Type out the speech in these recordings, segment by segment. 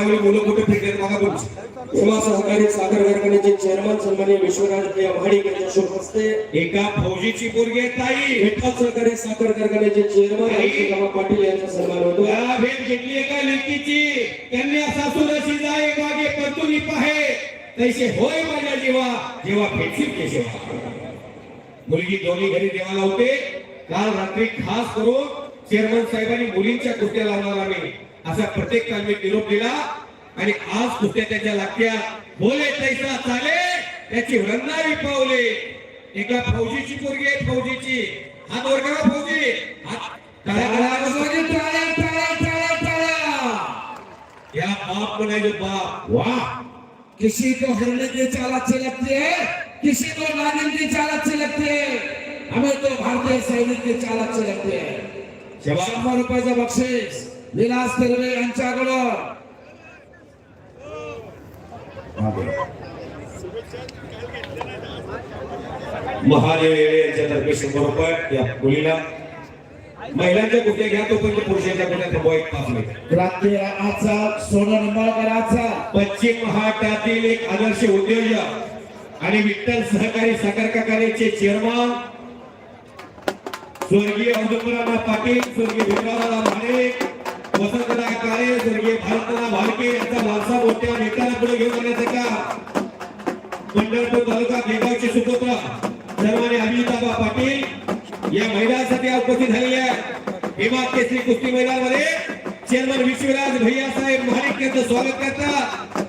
मागावली मुलं कुठे फिरतात बघा तुमची भीमा सहकारी साखर कारखान्याचे चेअरमन सन्माननीय विश्वराज प्रिया महाडिक यांच्या शुभ हस्ते एका फौजीची पोरगी आहे ताई. विठ्ठल सहकारी साखर कारखान्याचे चेअरमन रामा पाटील यांचा सन्मान होतो. या भेट घेतली एका लेकीची. कन्या सासूरशी जाय मागे परतुनी पाहे तैसे होय माझ्या जीवा जेव्हा भेटशील केशवा मुलगी दोन्ही घरी देवाला होते. काल रात्री खास करून चेअरमन साहेबांनी मुलींच्या कुस्त्या लावणार आम्ही. असा प्रत्येक काल मी निरोप दिला. आणि आज कुस्त्या त्याच्या लागत्या बोले तैसा चाले त्याची रंगारी पावले. एका फौजीची पोरगी आहे फौजीची. हात वर करा फौजी. या बाप बनायचे बाप वाह किसी को हरने की चाल अच्छी लगती है किसी को नागिन की चाल अच्छी लगती है हमें तो भारतीय सैनिक की चाल अच्छी लगती है शबाश. शंभर रुपयाचं बक्षीस विलास तिरवे यांच्याकडून महादेव तर्फे शंभर रुपये या मुलीला. महिलांच्या कुठे घ्या तोपर्यंत पुरुषांच्या कुठे थांबवा एक पाच मिनिट. क्रांती आजचा सोनं निंबाळकराचा पश्चिम महाराष्ट्रातील एक आदर्श उद्योजक आणि विठ्ठल सहकारी साखर कारखान्याचे चेअरमन स्वर्गीय औदुंबराव पाटील स्वर्गीय भीमरावराव भाडे वसंतराव काळे स्वर्गीय भारतराव भालके यांचा वारसा मोठ्या नेत्याला पुढे घेऊन जाण्याचं पंढरपूर तालुका बेगावचे सुपुत्र सर्वांनी अभिजिताबा पाटील या मैदानासाठी उपस्थित झालेले आहेत भीमा केसरी कुस्ती मैदानामध्ये चेअरमन विश्वराज भैया साहेब महाडिक यांचं स्वागत करतात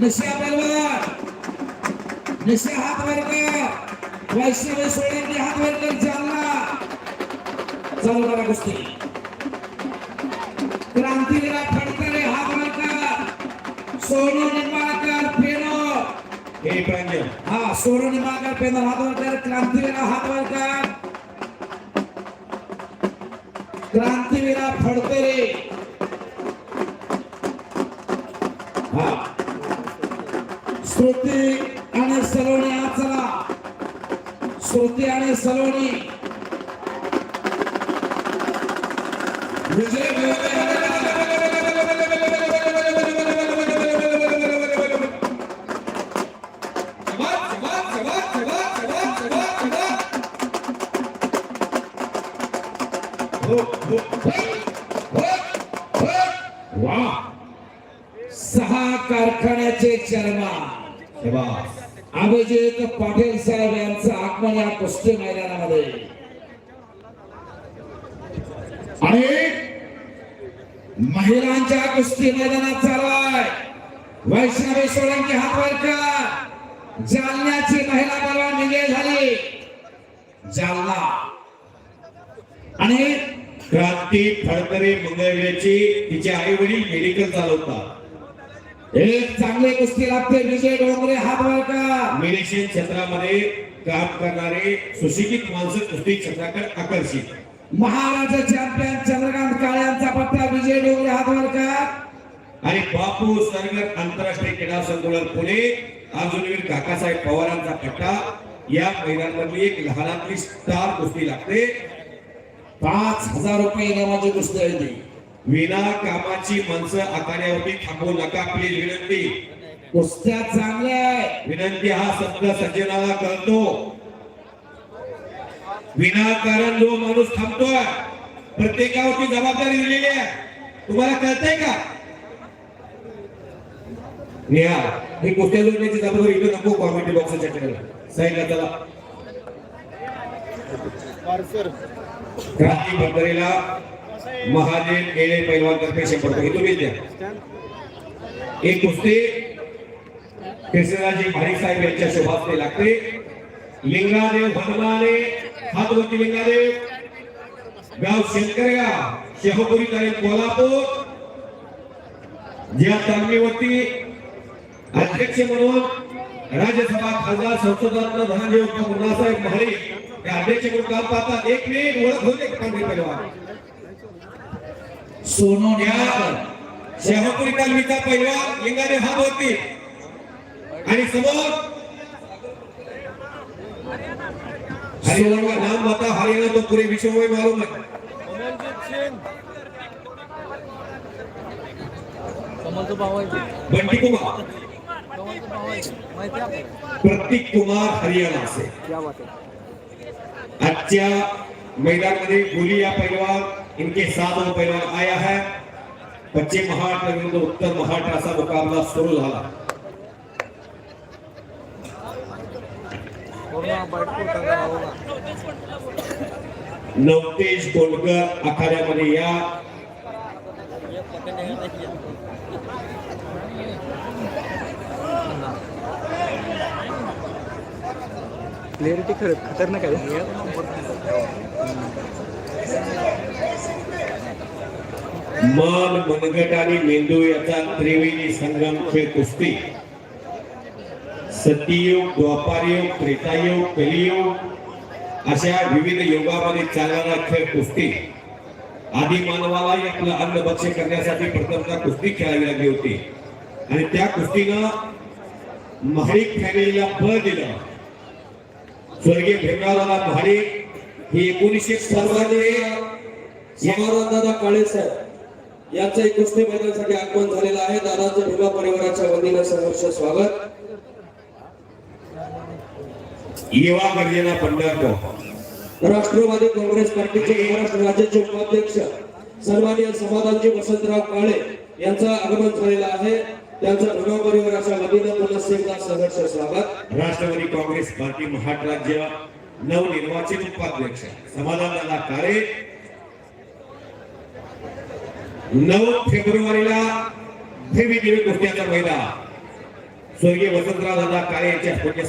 निशा बलवान निशा हात वर कर वैष्णवी सोळंकी हात वर कर जालना। चालू करा कुस्ती। क्रांतीवीरा फडकरे हात वर कर सोनू निंबाळकर पेनो। हे प्रांजल। हा सोनू निंबाळकर पेनो हात वर कर क्रांतीवीरा हात वर कर क्रांतीवीरा फडकरे। हा श्रुती आणि सलोणी हा चला श्रुती आणि सलोणी विजय सहा कारखान्याचे चेअरमन. तेव्हा अभिजित पाटील साहेब यांचं आगमन या कुस्ती मैदानामध्ये. आणि महिलांच्या कुस्ती मैदानात चालू आहे वैष्णवी सोळंकी हात वर जालन्याची महिला बलवान विजय झाली. जालना. आणि क्रांती फडकरे मंगळवेची तिचे आई वडील मेडिकल चालवतात. एक चांगली कुस्ती लागते विजय डोंगरे हात वर कर मेडिसिन क्षेत्रामध्ये काम करणारे सुशिक्षित माणसं कुस्ती क्षेत्राकडे आकर्षित. महाराष्ट्र चॅम्पियन चंद्रकांत काळे यांचा पट्टा विजय डोंगरे हात वर कर आणि बापू सरगर आंतरराष्ट्रीय क्रीडा संकुलन पुणे अर्जुनवीर काकासाहेब पवारांचा पट्टा. या मैदानामधली एक लहानातली स्टार कुस्ती लागते. पाच हजार रुपये इनामाची कुस्ती आहे ती. विना कामाची माणसं आखाड्यावरती थांबवू नका प्लीज विनंती. कुस्त्या चांगल्या आहे विनंती हा शब्द सज्जनाला कळतो. विनाकारण जो माणूस थांबतोय प्रत्येकावरती जबाबदारी दिलेली आहे. तुम्हाला कळतंय का? नेहा ही कुस्त्या जोडण्याची जबाबदारी इकडे नको कॉमेंटी बॉक्सच्या ठिकाणी साईडला चला. क्रांती भंडारीला महादेव गेले पैलवान तर्फे शंभर रुपये. तुम्ही द्या एक कुस्ती. कृष्णराजी भारी साहेब यांच्या शोभासने लागते. लिंगादेव हनुमाने हातवती लिंगादेव. गाव शेतकऱ्या. शेहपुरी तारीख कोल्हापूर. ज्या तालमीवरती अध्यक्ष म्हणून राज्यसभा खासदार संसदात्न धनंजय मुन्नासाहेब महारे. ते अध्यक्ष म्हणून काम पाहतात एक मिनिट ओळख होते काँग्रेस पैलवान. सोनू निंबाळकर शहपुरी तालमीचा पैलवान लिंगादेव हात वरती आणि समोर हरियाणा नाम बता हरियाणा तो पूरे विश्व में मालूम है बंटी कुमार. प्रतीक कुमार हरियाणा से आजच्या मैदानामध्ये गोली या पहलवान इनके साथ वो पहलवान आया है। बच्चे महाराष्ट्र तो उत्तर महाराष्ट्र सा मुकाबला शुरू हाला नवतेज गोलकर आखाड्यामध्ये या क्लिअरिटी खरं खतरनाक आहे मन मनगट आणि मेंदू याचा त्रिवेणी संगम खेळ कुस्ती. सत्ययुग द्वापारयुग त्रेतायोग कलियोग अशा विविध योगामध्ये चालणारा खेळ कुस्ती. आधी मानवाला आपलं अन्न बक्षे करण्यासाठी प्रथमता कुस्ती खेळावी लागली होती. आणि त्या कुस्तीनं महाडिक फॅमिलीला बळ दिलं. स्वर्गीय भीमरावदादा महाडिक ही एकोणीसशे सन्माननीय समाधान दादा काळे साहेब यांचं एक कुस्ती मैदानासाठी आगमन झालेलं आहे. दादाचं भीमा परिवाराच्या वतीनं सहर्ष स्वागत. युवा गर्जना पंढरपूर. राष्ट्रवादी काँग्रेस पार्टीचे महाराष्ट्र राज्याचे उपाध्यक्ष सन्माननीय समाधानजी वसंतराव काळे यांचं आगमन झालेलं आहे. त्यांच्या भीमा परिवाराच्या वतीनं पुन्हा एकदा सहर्ष स्वागत. राष्ट्रवादी काँग्रेस पार्टी महाराष्ट्र राज्य नवनिर्वाचित उपाध्यक्ष. समाधानदादा काळे नऊ फेब्रुवारीला देवी देवी कुस्त्याचं मैदान. स्वर्गीय वसंतराव दादा काळे यांच्या पुण्य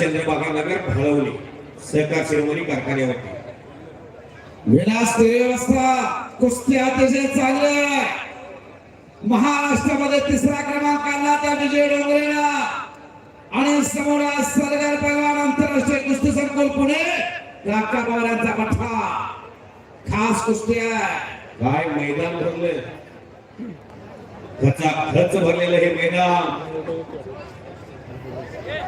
चंद्रबागा नगर भळवली सहकार शिरोमणी कारखान्यावरती. विलास व्यवस्था कुस्ती अतिशय चांगलं महाराष्ट्रामध्ये तिसरा क्रमांक आणला त्या विजय डोंगरेला. आणि समोर आज सरदार पगार आंतरराष्ट्रीय कुस्ती संकुल पुणे राका पवारांचा पठा खास कुस्ती आहे. काय मैदान भरलं खचा खच भरलेलं हे मैदान.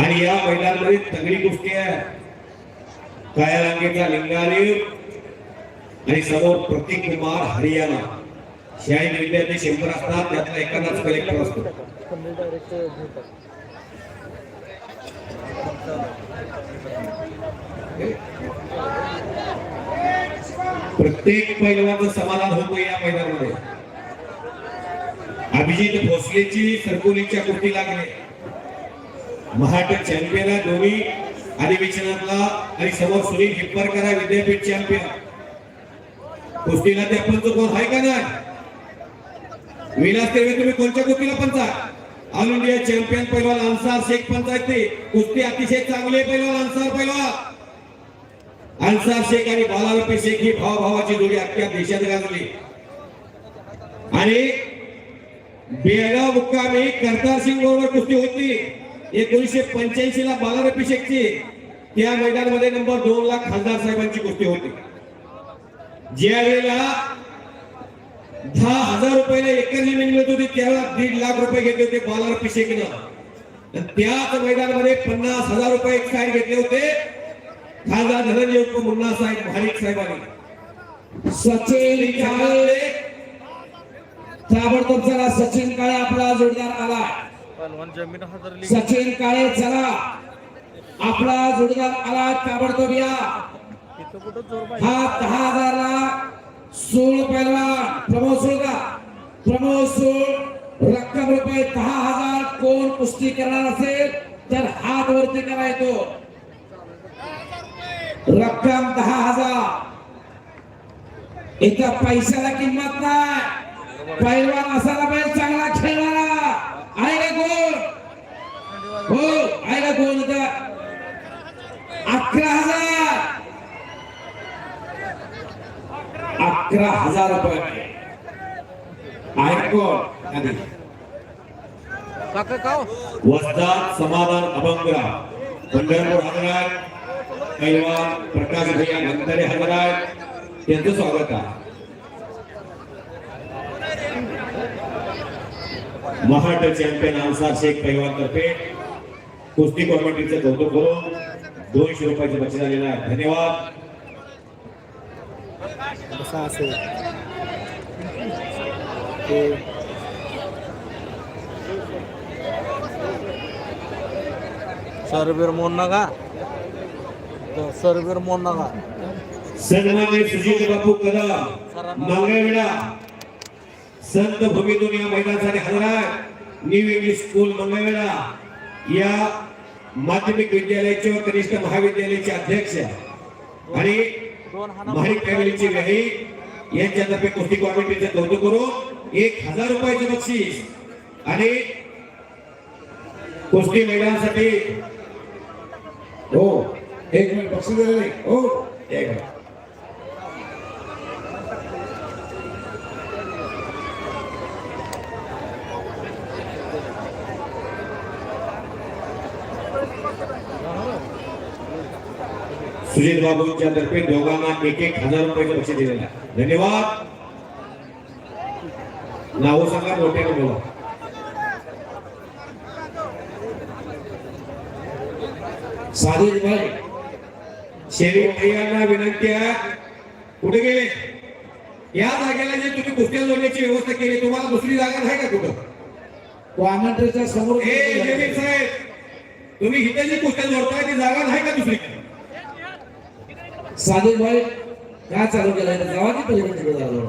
आणि या मैदानामध्ये तगडी कुस्ती आहे. काया रांगेचा लिंगारी आणि समोर प्रतीक कुमार हरियाणा. शाही विद्यार्थी शंभर असतात त्यातला एखादाच कलेक्टर असतो. प्रत्येक पैलवाचं समाधान होतं या मैदानामध्ये. अभिजित भोसलेची सरकोलीच्या कुर्ती लागले. महाट चॅम्पियन आहे दोन्ही अधिवेशनातला आणि समोर सुनील हिप्परकर आहे विद्यापीठ चॅम्पियन कुस्तीला त्या पंच कोण आहे का नाही? विलास तेवे तुम्ही कोणत्या कुस्तीला पंच आहे? ऑल इंडिया चॅम्पियन पैलवान अन्सार शेख पंचायत ते कुस्ती अतिशय चांगले पैलवान अन्सार पैलवान. अन्सार शेख आणि बालालपे शेख ही भावाभावाची जोडी अख्ख्या देशात गाजली. आणि बेळगाव मुक्कामी करतार सिंग बरोबर कुस्ती होती एकोणीशे पंच्याऐंशी ला बालारपी शेखची त्या मैदानामध्ये नंबर दोन ला खासदार साहेबांची कुस्ती होती ज्या वेळेला दहा हजार रुपयाला एकर जमीन दीड लाख रुपये घेतले होते बॉलर पिशेकनं. त्याच मैदानामध्ये पन्नास हजार रुपये एक साईड घेतले होते. खासदार धनंजय मुन्ना साहेब महाडिक साहेबांनी. सचिन काळे ताबडतोब चला सचिन काळे आपला जोडदार आला. सचिन काळे चला. आपला जोडदार आला ताबडतोब या. हा दहा हजारला सोळ पहिला प्रमोद सोळ का प्रमोद सोळ रक्कम रुपये दहा हजार कोण कुस्ती करणार असेल तर हात वरती करायचो रक्कम दहा हजार. इथं पैशाला किंमत नाही. पैलवान असायला पाहिजे चांगला खेळणारा. आहे का कोण? हो आहे का कोण इथं? अकरा हजार. अकरा हजार रुपये. आहे कोण? काव वस्ताद समाधान अभंगराव पंढरपूर हजरात पैलवान प्रकाश भैया नंतरे हजरात त्यांचं स्वागत आहे. महाराष्ट्र चॅम्पियन अन्सार शेख पैलवान तर्फे कुस्ती कमिटीचं कौतुक करून दोनशे रुपयाचे बक्षीस आलेलं आहे. धन्यवाद. कसा असेल सरबीर मोडना का सरबीर मोडना का सन्मान्य सुजित बापू कदम मंगळवेढा संत भूमीतून या मैदानासाठी हजर आहे न्यू इंग्लिश स्कूल मंगळवेढा या माध्यमिक विद्यालयाचे व कनिष्ठ महाविद्यालयाचे अध्यक्ष आणि महाडिक फॅमिलीची व्याही यांच्यातर्फे कुस्ती कमिटीचं कौतुक करून एक हजार रुपयाचे बक्षीस आणि कुस्ती मैदानासाठी हो. एक मिनिट बक्षीस दिलं नाही हो. एक मिनिट. सुजित बाबूंच्या तर्फे दोघांना एक एक हजार रुपयाचे बक्षीस दिलेलं धन्यवाद. नाव सांगा मोठ्याने बोला. साजिद भाई शेरी भैयांना विनंती आहे कुठे गेले? या जागेला जे तुम्ही कुस्त्या जोडण्याची व्यवस्था केली तुम्हाला दुसरी जागा आहे का कुठं? कॉमेंट्रीच्या समोर हे जमीन साहेब तुम्ही इथे जी कुस्त्या जोडताय ती जागा आहे का दुसरी? साजिद भाई काय चालू केलं आहे जावा की पलीकडे तिकडे जावं?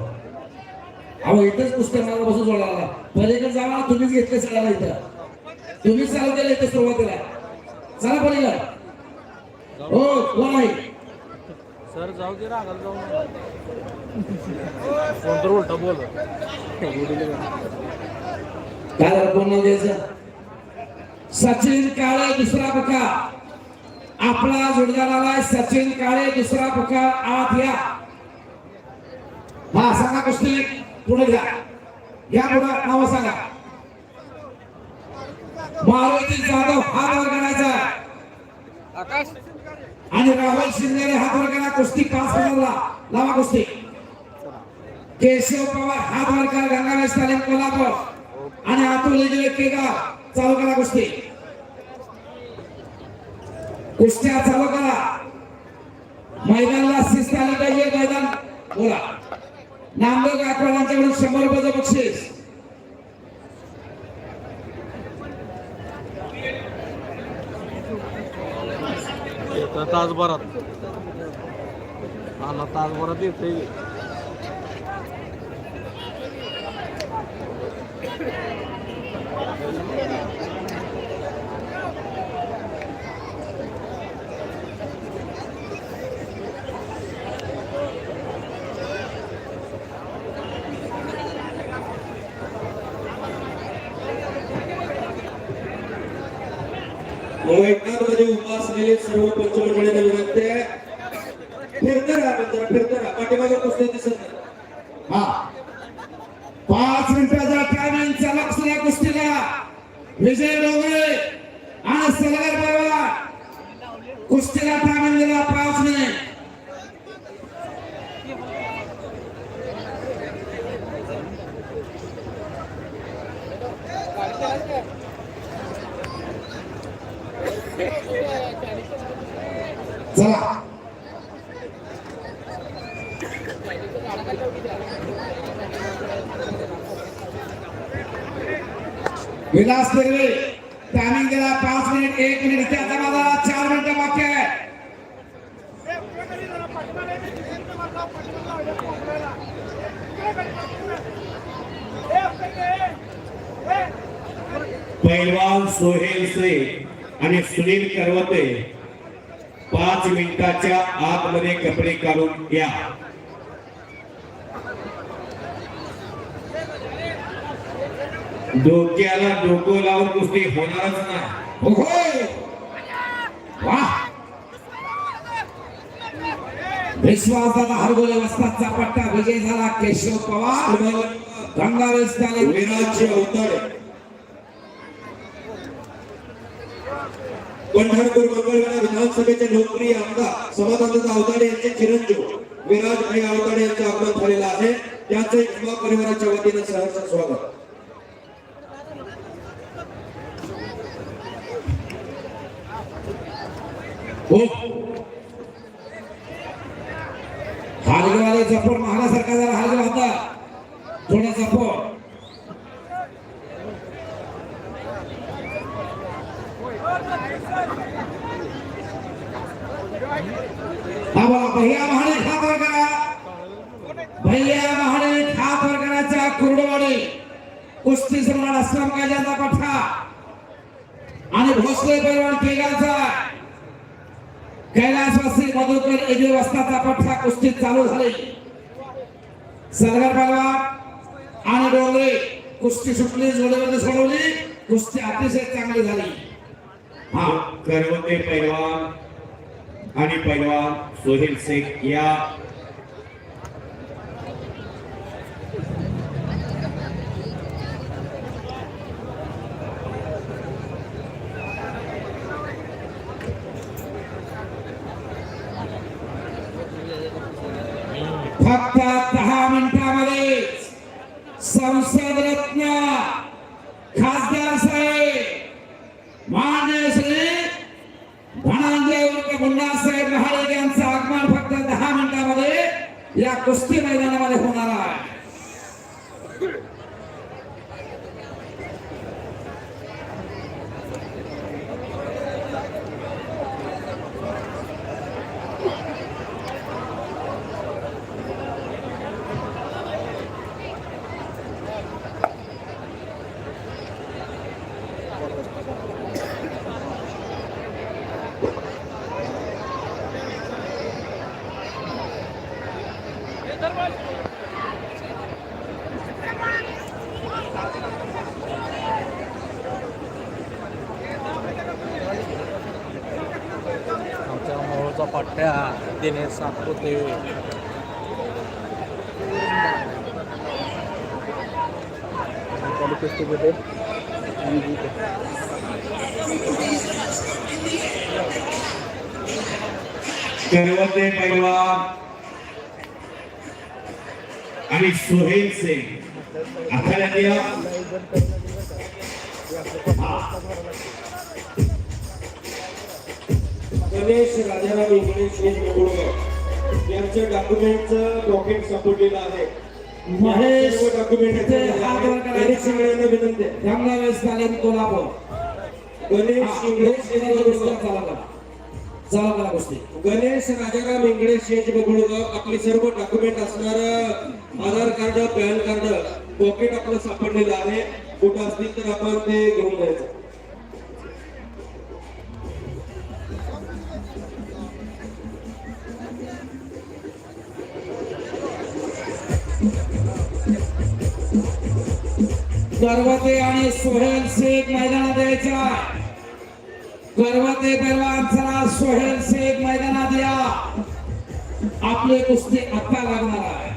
अहो इथंच पुस्तक मला बसून सोडायला पलीकडे जावा तुम्हीच घेतले सगळ्याला इथं. तुम्हीच चालू केलं इथं सुरुवातीला. चला पलीकडे. हो कोण आहे सर जाऊ दे रागाला जाऊ नका. कोण तर उलटा बोल काय झालं कोण नाव द्यायचं सचिन काळे दुसरा पका आपला जोडदार आलाय सचिन काळे दुसरा पका आत या. हा सांगा कुस्ती. पुढे घ्या. या पुढे नाव सांगा. मारुती जाधव वर करायचा. आकाश. आणि राहुल शिंदेने हात वर करा कुस्ती पास बनवला. लावा कुस्ती. केशव पवार हात वर करा गंगावेश तालीम कोल्हापूर. आणि अतुल इजले केगाव चालू करा कुस्ती. कुस्त्या चालू करा मैदानला शिस्त आली पाहिजे मैदान. बोला. नामदेव गायकवाड यांच्याकडून शंभर रुपयाचं बक्षीस. तासभरात हा ना तासभरात येते सर्व पंचमंडळींना विनंती आहे राहा जरा फिरतं राहा पाठीमागे कुस्त्या दिसत. नाही हा पाच मिनिटाचा टायमिंग चालक असलेल्या कुस्तीला विजय डोंगरे आणि सलगर बाबा कुस्तीला टायमिंग दिला पाच मिनिट घ्या विलास तिरवे टायमिंग दिला पाच मिनिट एक मिनिट त्याचा माझा चार मिनिटं बाकी आहे. पैलवान सोहेल से आणि सुनील करवते पाच मिनिटाच्या आतमध्ये कपडे काढून या डोक्याला डोकं लावून कुस्ती होणारच नाही. वाह विश्वासाचा हरगोले वस्तादचा पट्टा विजय झाला. केशव पवार गंगावेश विराजचे पंढरपूर मंगळवेढा विधानसभेचे लोकप्रिय आमदार समाधानदादा अवताडे यांचे चिरंजीव विराज भाई अवताडे यांचं आगमन झालेलं आहे. त्यांचे युवा परिवाराच्या वतीने सहर्ष स्वागत. हो. हालगेवाले जपून महारासारखा जरा हालगे होता थोडा जपून हा बघा भैया महाडे खात वर करा भैया महाडे खात वर करायचा कुर्डवाडी कुस्ती सम्राट असलम कायद्याचा पठा आणि भोसले पैलवान केगाचा कैलासवासी मधुकर एजे वस्ताचा पठ्ठा कुस्ती चालू झाली. सरदार पहलवान आणि डोंगरे कुस्ती सुटली जोडीमध्ये सोडवली कुस्ती अतिशय चांगली झाली. हा करवते पैलवान आणि पैलवान सोहेल शेख या फक्त दहा मिनिटामध्ये संसद रत्न खासदार साहेब मान्य श्री धनंजय उर्फ गुंडासाहेब महाराज यांचं आगमन फक्त दहा मिनिटामध्ये या कुस्ती मैदानामध्ये होणार आहे. मोहोळचा पट्ट्या दिनेश सातपुते करवते पैलवान आणि सोहेल शेख आखाड्यात गणेश राजाराम इंगळे शेठ निवडणूक यांच्या डॉक्युमेंटचं डॉक्युमेंट सापडलेलं आहे. महेश डॉक्युमेंट गणेश. इंगळेंना विनंती आहे. गंगावेश तालीम कोल्हापूर. गणेश इंगळे. चालू कुस्ती गणेश राजाराम इंगळे शेठ बघुळगाव आपली सर्व डॉक्युमेंट असणार Aadhaar card PAN card pocket आपलं सापडलेलं आहे. कुठं असतील तर आपण ते घेऊन जायचं. गर्वते आणि सोहेल शेख मैदानात यायच्या गर्वते पैलवान चला सोहेल शेख मैदानात या. आपली कुस्ती आता लागणार आहे.